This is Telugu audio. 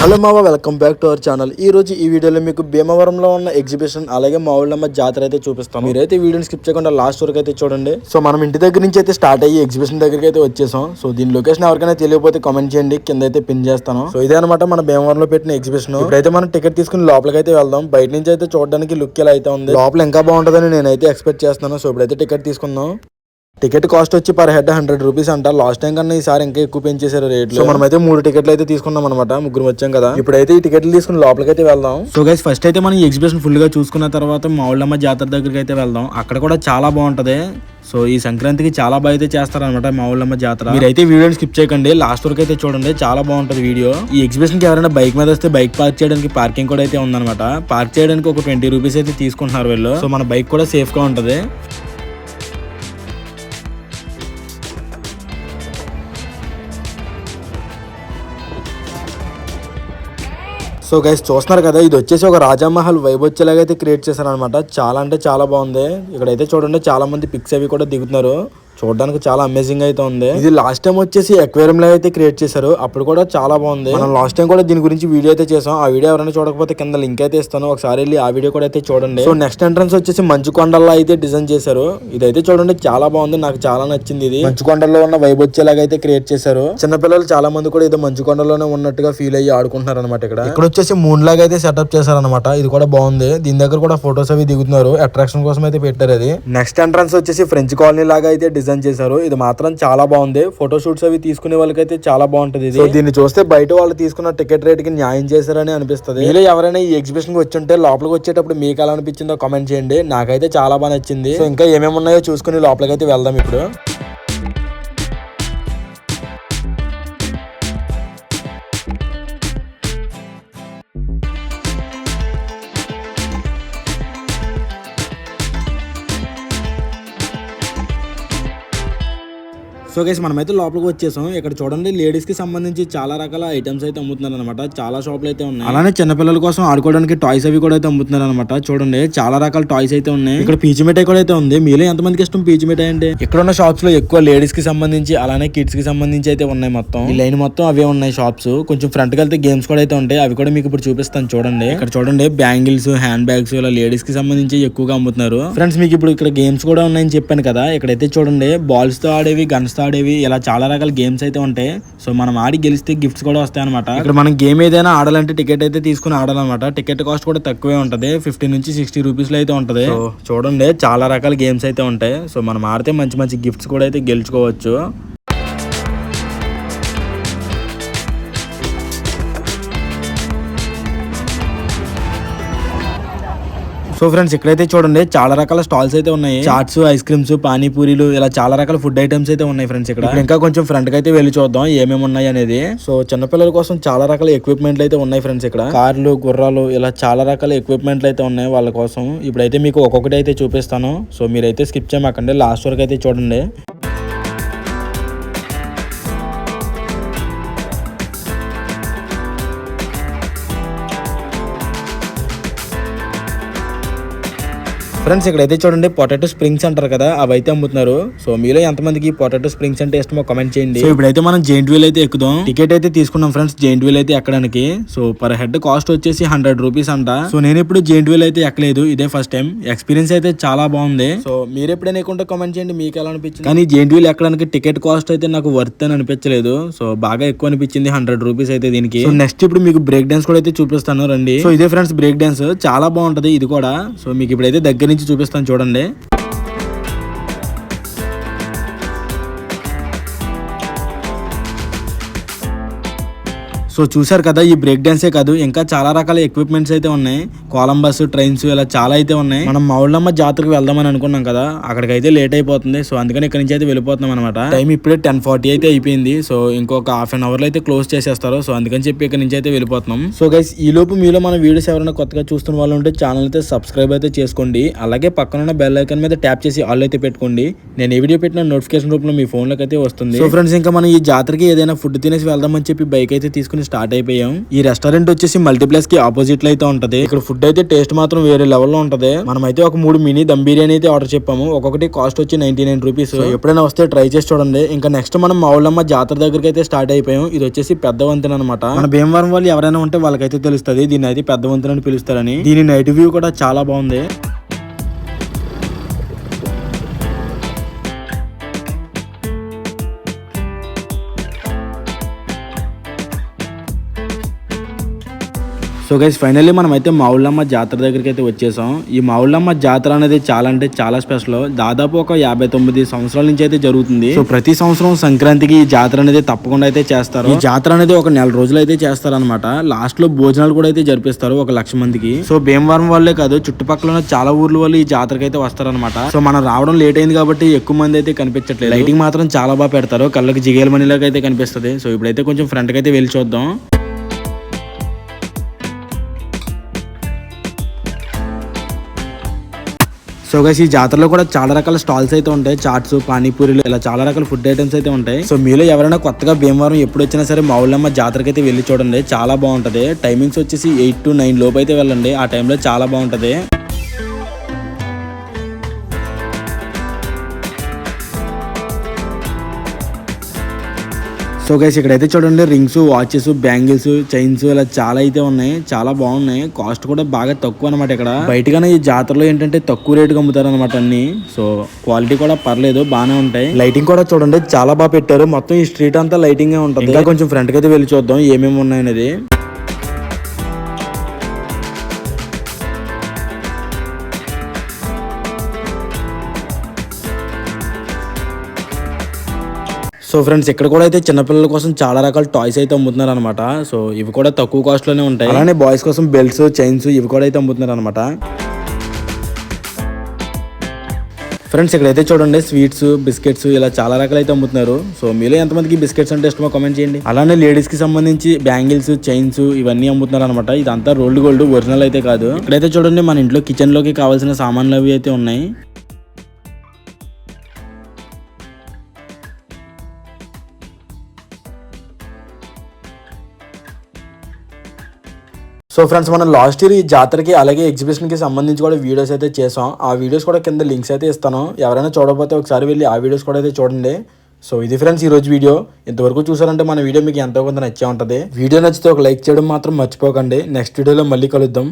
హలో మావా welcome back to our channel. ఈ రోజు ఈ వీడియోలో మీకు భీమవరంలో ఉన్న ఎగ్జిబిషన్ అలాగే మా ఊళ్ళమ్మ జాతర అయితే చూపిస్తాం మీరైతే ఈ వీడియోని స్కిప్ చేయకుండా లాస్ట్ వరకు అయితే చూడండి. సో మనం ఇంటి దగ్గర నుంచి అయితే స్టార్ట్ అయ్యి ఎగ్జిబిషన్ దగ్గరికి అయితే వచ్చేసాం. సో దీని లొకేషన్ ఎవరికైనా తెలియకపోతే కామెంట్ చేయండి కింద అయితే పిన్ చేస్తాను. సో ఇదే అనమాట మన భీమవరంలో పెట్టిన ఎగ్జిబిషన్. ఇప్పుడైతే మనం టికెట్ తీసుకుని లోపలికి అయితే వెళ్దాం. బయట నుంచి అయితే చూడడానికి లుక్ ఎలా అయితే ఉంది. లోపల ఇంకా బాగుంటుందని నేనైతే ఎక్స్పెక్ట్ చేస్తున్నాను. సో ఇప్పుడైతే టికెట్ తీసుకుందాం. టికెట్ కాస్ట్ వచ్చి పర్ హెడ్ హండ్రెడ్ రూపీస్ అంట. లాస్ట్ టైం కన్నా ఈసారి ఇంకా ఎక్కువ పెంచేశారు రేట్లు. సో మనమైతే మూడు టికెట్లు అయితే తీసుకున్నాం అనమాట ముగ్గురు వచ్చాం కదా. ఇప్పుడైతే ఈ టికెట్లు తీసుకుని లోపలికి అయితే వెళ్దాం. సో గైస్ ఫస్ట్ అయితే మనం ఎగ్జిబిషన్ ఫుల్గా చూసుకున్న తర్వాత మావుళ్ళమ్మ జాతర దగ్గరికి అయితే వెళ్దాం. అక్కడ కూడా చాలా బాగుంటది. సో ఈ సంక్రాంతికి చాలా బాగా అయితే చేస్తారనమాట మా ఊళ్ళమ్మ జాతర. మీరైతే వీడియోని స్కిప్ చేయకండి. లాస్ట్ వరకు అయితే చూడండి. చాలా బాగుంటది వీడియో. ఈ ఎగ్జిబిషన్కి ఎవరైనా బైక్ మీద వస్తే బైక్ పార్క్ చేయడానికి పార్కింగ్ కూడా అయితే ఉందన్నమాట. పార్క్ చేయడానికి ఒక ట్వంటీ రూపీస్ అయితే తీసుకుంటున్నారు వీళ్ళు. సో మన బైక్ కూడా సేఫ్గా ఉంటది. సో గైస్ చూస్తున్నారు కదా ఇది వచ్చేసి ఒక రాజామహల్ వైబ్ వచ్చేలాగా అయితే క్రియేట్ చేశారనమాట చాలా అంటే చాలా బాగుంది. ఇక్కడైతే చూడండి చాలా మంది పిక్స్ అవి కూడా దిగుతున్నారు. చూడడానికి చాలా అమేజింగ్ అయితే ఉంది. ఇది లాస్ట్ టైం వచ్చేసి ఎక్వేరియం లో అయితే క్రియేట్ చేశారు. అప్పుడు కూడా చాలా బాగుంది. మనం లాస్ట్ టైం కూడా దీని గురించి వీడియో అయితే చేసాం. ఆ వీడియో ఎవరైనా చూడకపోతే కింద లింక్ అయితే ఇస్తాను. ఒకసారి వెళ్ళి ఆ వీడియో కూడా అయితే చూడండి. సో నెక్స్ట్ ఎంట్రన్స్ వచ్చేసి మంచు కొండల్లో అయితే డిజైన్ చేశారు. ఇదైతే చూడండి చాలా బాగుంది. నాకు చాలా నచ్చింది ఇది. మంచు కొండల్లో ఉన్న వైబ్ వచ్చేలాగా అయితే క్రియేట్ చేశారు. చిన్నపిల్లలు చాలా మంది కూడా ఇది మంచు కొండలోనే ఉన్నట్టుగా ఫీల్ అయ్యి ఆడుకుంటున్నారు అనమాట ఇక్కడ. ఇక్కడ వచ్చేసి మూన్ లాగా అయితే సెటప్ చేశారనమాట ఇది కూడా బాగుంది. దీని దగ్గర కూడా ఫొటోస్ అవి దిగుతున్నారు. అట్రాక్షన్ కోసం అయితే పెట్టారు అది. నెక్స్ట్ ఎంట్రన్స్ వచ్చేసి ఫ్రెంచ్ కాలనీ లాగా అయితే డిజైన్ చేశారు. ఇది మాత్రం చాలా బాగుంది. ఫోటో షూట్స్ అవి తీసుకునే వాళ్ళకైతే చాలా బాగుంటది ఇది. సో దీన్ని చూస్తే బయట వాళ్ళు తీసుకున్న టికెట్ రేట్కి న్యాయం చేశారని అనిపిస్తుంది. మీలో ఎవరైనా ఈ ఎగ్జిబిషన్కి వచ్చి ఉంటే లోపలికి వచ్చేటప్పుడు మీకు ఎలా అనిపించిందో కామెంట్ చేయండి. నాకైతే చాలా బాగా నచ్చింది. సో ఇంకా ఏమేమి ఉన్నాయో చూసుకుని లోపలికి అయితే వెళ్దాం ఇప్పుడు. సో గైస్ మనమైతే లోపలికి వచ్చేసాం. ఇక్కడ చూడండి లేడీస్కి సంబంధించి చాలా రకాల ఐటమ్స్ అయితే అమ్ముతున్నారు అనమాట చాలా షాపులు అయితే ఉన్నాయి. అలానే చిన్నపిల్లల కోసం ఆడుకోవడానికి టాయ్స్ అవి కూడా అయితే అమ్ముతున్నారు అనమాట చూడండి చాలా రకాల టాయ్స్ అయితే ఉన్నాయి. ఇక్కడ పీచు మిఠాయి కూడా అయితే ఉంది. మీలో ఎంతమందికి ఇష్టం పీచు మిఠాయి అంటే ఇక్కడ ఉన్న షాప్స్లో ఎక్కువ లేడీస్కి సంబంధించి అలానే కిడ్స్కి సంబంధించి అయితే ఉన్నాయి మొత్తం. ఈ లైన్ మొత్తం అవే ఉన్నాయి షాప్స్ కొంచెం ఫ్రంట్కి వెళ్తే గేమ్స్ కూడా అయితే ఉంటాయి. అవి కూడా మీకు ఇప్పుడు చూపిస్తాను చూడండి. ఇక్కడ చూడండి బ్యాంగిల్స్ హ్యాండ్ బ్యాగ్స్ ఇలా లేడీస్కి సంబంధించి ఎక్కువగా అమ్ముతున్నారు. ఫ్రెండ్స్ మీకు ఇప్పుడు ఇక్కడ గేమ్స్ కూడా ఉన్నాయని చెప్పాను కదా. ఇక్కడైతే చూడండి బాల్స్తో ఆడేవి గన్స్తో ఆడేవి. ఇలా చాలా రకాల గేమ్స్ అయితే ఉంటాయి. సో మనం ఆడి గెలిస్తే గిఫ్ట్స్ కూడా వస్తాయి అనమాట ఇక్కడ మనం గేమ్ ఏదైనా ఆడాలంటే టికెట్ అయితే తీసుకుని ఆడాలన్నమాట. టికెట్ కాస్ట్ కూడా తక్కువే ఉంటది. ఫిఫ్టీ నుంచి సిక్స్టీ రూపీస్లో అయితే ఉంటది. చూడండి చాలా రకాల గేమ్స్ అయితే ఉంటాయి. సో మనం ఆడితే మంచి మంచి గిఫ్ట్స్ కూడా అయితే గెలుచుకోవచ్చు. సో ఫ్రెండ్స్ ఇక్కడైతే చూడండి చాలా రకాల స్టాల్స్ అయితే ఉన్నాయి. చాట్స్ ఐస్ క్రీమ్స్ పానీపూరీలు ఇలా చాలా రకాల ఫుడ్ ఐటమ్స్ అయితే ఉన్నాయి ఫ్రెండ్స్ ఇక్కడ. ఇంకా కొంచెం ఫ్రంట్ అయితే వెళ్ళి చూద్దాం ఏమేమి ఉన్నాయి అనేది. సో చిన్నపిల్లల కోసం చాలా రకాల ఎక్విప్మెంట్లు అయితే ఉన్నాయి ఫ్రెండ్స్ ఇక్కడ. కార్లు గుర్రాలు ఇలా చాలా రకాల ఎక్విప్మెంట్లు అయితే ఉన్నాయి వాళ్ళ కోసం. ఇప్పుడైతే మీకు ఒక్కొక్కటి అయితే చూపిస్తాను. సో మీరైతే స్కిప్ చేయమాకండి లాస్ట్ వరకు అయితే చూడండి. ఫ్రెండ్స్ ఇక్కడైతే చూడండి పొటాటో స్ప్రింగ్స్ అంటారు కదా అవి అయితే అమ్ముతున్నారు. సో మీలో ఎంతమందికి పొటాటో స్ప్రింగ్స్ అంటే ఇష్టమో కమెంట్ చేయండి. సో ఇప్పుడైతే మనం జెయింట్ వీల్ అయితే ఎక్కుదాం. టికెట్ అయితే తీసుకున్నాం ఫ్రెండ్స్ జెయింట్ వీల్ అయితే ఎక్కడానికి. సో పర్ హెడ్ కాస్ట్ వచ్చేసి హండ్రెడ్ రూపీస్ అంట. సో నేను ఇప్పుడు జెయింట్ వీల్ అయితే ఎక్కలేదు ఇదే ఫస్ట్ టైం ఎక్స్పీరియన్స్ అయితే చాలా బాగుంది. సో మీరు ఎప్పుడైనా ఎక్కుంటే కామెంట్ చేయండి మీకు ఎలా అనిపించింది? కానీ జెయింట్ వీల్ ఎక్కడానికి టికెట్ కాస్ట్ అయితే నాకు వర్త్ అని అనిపించలేదు. సో బాగా ఎక్కువ అనిపించింది హండ్రెడ్ రూపీస్ అయితే దీనికి. నెక్స్ట్ ఇప్పుడు మీకు బ్రేక్ డాన్స్ కూడా అయితే చూపిస్తాను రండి. సో ఇదే ఫ్రెండ్స్ బ్రేక్ డాన్స్ చాలా బాగుంటది ఇది కూడా. సో మీకు ఇప్పుడైతే దగ్గర నుంచి చూపిస్తాను చూడండి. సో చూసారు కదా ఈ బ్రేక్ డాన్సే కాదు ఇంకా చాలా రకాల ఎక్విప్మెంట్స్ అయితే ఉన్నాయి. కొలంబస్ ట్రైన్స్ ఇలా చాలా అయితే ఉన్నాయి. మనం మౌళ్ళమ్మ జాతరకు వెళ్దామని అనుకున్నాం కదా అక్కడికైతే లేట్ అయిపోతుంది. సో అందుకని ఇక్కడ నుంచి అయితే వెళ్ళిపోతున్నాం అనమాట టైం ఇప్పుడే టెన్ ఫార్టీ అయితే అయిపోయింది. సో ఇంకొక హాఫ్ అన్ అవర్లో అయితే క్లోజ్ చేసేస్తారు. సో అందుకని చెప్పి ఇక్కడ నుంచి అయితే వెళ్ళిపోతున్నాం. సో గైస్ ఈ లోపు మీలో మన వీడియోస్ ఎవరైనా కొత్తగా చూస్తున్న వాళ్ళు ఉంటే ఛానల్ అయితే సబ్స్క్రైబ్ అయితే చేసుకోండి. అలాగే పక్కన ఉన్న బెల్ ఐకన్ మీద ట్యాప్ చేసి ఆల్ అయితే పెట్టుకోండి. నేను ఏ వీడియో పెట్టిన నోటిఫికేషన్ రూపంలో మీ ఫోన్లోకి అయితే వస్తుంది. సో ఫ్రెండ్స్ ఇంకా మనం ఈ జాతరకి ఏదైనా ఫుడ్ తినేసి వెళ్దామని చెప్పి బైక్ అయితే తీసుకుని స్టార్ట్ అయిపోయాం. ఈ రెస్టారెంట్ వచ్చేసి మల్టీప్లెక్స్కి ఆపోజిట్లో అయితే ఉంటది. ఇక్కడ ఫుడ్ అయితే టేస్ట్ మాత్రం వేరే లెవెల్లో ఉంటది. మనం అయితే ఒక మూడు మినీ దమ్ బిర్యానీ అయితే ఆర్డర్ చెప్పాము. ఒక్కొక్కటి కాస్ట్ వచ్చి నైన్టీ నైన్ రూపీస్ ఎప్పుడైనా వస్తే ట్రై చేసి చూడండి. ఇంకా నెక్స్ట్ మనం మావులమ్మ జాతర దగ్గరికి అయితే స్టార్ట్ అయిపోయాం. ఇది వచ్చేసి పెద్ద వంతెన అనమాట మన భీమవరం వాళ్ళు ఎవరైనా ఉంటే వాళ్ళకైతే తెలుస్తుంది. దీన్ని అయితే పెద్ద వంతెన అని పిలుస్తారని. దీని నైట్ వ్యూ కూడా చాలా బాగుంది. సో గైస్ ఫైనల్లీ మనం అయితే మావుళ్ళమ్మ జాతర దగ్గరికి అయితే వచ్చేసాం. ఈ మావుళ్ళమ్మ జాతర అనేది చాలా అంటే చాలా స్పెషల్ దాదాపు ఒక యాభై తొమ్మిది సంవత్సరాల నుంచి అయితే జరుగుతుంది. సో ప్రతి సంవత్సరం సంక్రాంతికి ఈ జాతర అనేది తప్పకుండా అయితే చేస్తారు. ఈ జాతర అనేది ఒక నెల రోజులు అయితే చేస్తారన్నమాట. లాస్ట్లో భోజనాలు కూడా అయితే జరిపిస్తారు ఒక లక్ష మందికి. సో భీమవరం వాళ్ళే కాదు చుట్టుపక్కల ఉన్న చాలా ఊర్ల వాళ్ళు ఈ జాతరకి అయితే వస్తారనమాట సో మనం రావడం లేట్ అయింది కాబట్టి ఎక్కువ మంది అయితే కనిపించట్లేదు. లైటింగ్ మాత్రం చాలా బాగా పెడతారు. కళ్ళకి జిగేల మనీలాగా అయితే కనిపిస్తుంది. సో ఇప్పుడైతే కొంచెం ఫ్రంట్ అయితే వెళ్ళి చూద్దాం. సో గైస్ ఈ జాతరలో కూడా చాలా రకాల స్టాల్స్ అయితే ఉంటాయి. చాట్స్ పానీపూరీలు ఇలా చాలా రకాల ఫుడ్ ఐటమ్స్ అయితే ఉంటాయి. సో మీలో ఎవరైనా కొత్తగా భీమవరం ఎప్పుడు వచ్చినా సరే మావుళ్ళమ్మ జాతరకి అయితే వెళ్ళి చూడండి. చాలా బాగుంటది. టైమింగ్స్ వచ్చేసి ఎయిట్ టు నైన్ లోపు అయితే వెళ్ళండి. ఆ టైంలో చాలా బాగుంటది. సో గైస్ ఇక్కడైతే చూడండి రింగ్స్ వాచెస్ బ్యాంగిల్స్ చైన్స్ ఇలా చాలా అయితే ఉన్నాయి. చాలా బాగున్నాయి. కాస్ట్ కూడా బాగా తక్కువ అనమాట ఇక్కడ. బయటగానే ఈ జాతరలో ఏంటంటే తక్కువ రేటుకి అమ్ముతారు అనమాట అన్ని. సో క్వాలిటీ కూడా పర్లేదు బాగానే ఉంటాయి. లైటింగ్ కూడా చూడండి చాలా బాగా పెట్టారు. మొత్తం ఈ స్ట్రీట్ అంతా లైటింగ్ ఉంటుంది. ఇంకా కొంచెం ఫ్రంట్కి అయితే వెళ్ళి చూద్దాం ఏమేమి ఉన్నాయనేది. సో ఫ్రెండ్స్ ఇక్కడ కూడా అయితే చిన్నపిల్లల కోసం చాలా రకాల టాయ్స్ అయితే అమ్ముతున్నారు అనమాట సో ఇవి కూడా తక్కువ కాస్ట్లోనే ఉంటాయి. అలానే బాయ్స్ కోసం బెల్ట్స్ చైన్స్ ఇవి కూడా అయితే అమ్ముతున్నారు అనమాట ఫ్రెండ్స్ ఇక్కడైతే చూడండి స్వీట్స్ బిస్కెట్స్ ఇలా చాలా రకాలు అయితే అమ్ముతున్నారు. సో మీలో ఎంతమందికి బిస్కెట్స్ అంటే ఇష్టమో కామెంట్ చేయండి. అలానే లేడీస్కి సంబంధించి బ్యాంగిల్స్ చైన్స్ ఇవన్నీ అమ్ముతున్నారు అనమాట ఇదంతా రోల్డ్ గోల్డ్ ఒరిజినల్ అయితే కాదు. ఇక్కడైతే చూడండి మన ఇంట్లో కిచెన్లోకి కావాల్సిన సామాన్లు అవి అయితే ఉన్నాయి. సో ఫ్రెండ్స్ మనం లాస్ట్ ఇయర్ ఈ జాతరకి అలాగే ఎగ్జిబిషన్కి సంబంధించి కూడా వీడియోస్ అయితే చేసాం. ఆ వీడియోస్ కూడా కింద లింక్స్ అయితే ఇస్తాను. ఎవరైనా చూడకపోతే ఒకసారి వెళ్ళి ఆ వీడియోస్ కూడా అయితే చూడండి. సో ఇది ఫ్రెండ్స్ ఈ రోజు వీడియో ఇంతవరకు చూసారంటే మన వీడియో మీకు ఎంతో కొంత నచ్చే ఉంటుంది. వీడియో నచ్చితే ఒక లైక్ చేయడం మాత్రం మర్చిపోకండి. నెక్స్ట్ వీడియోలో మళ్ళీ కలుద్దాం.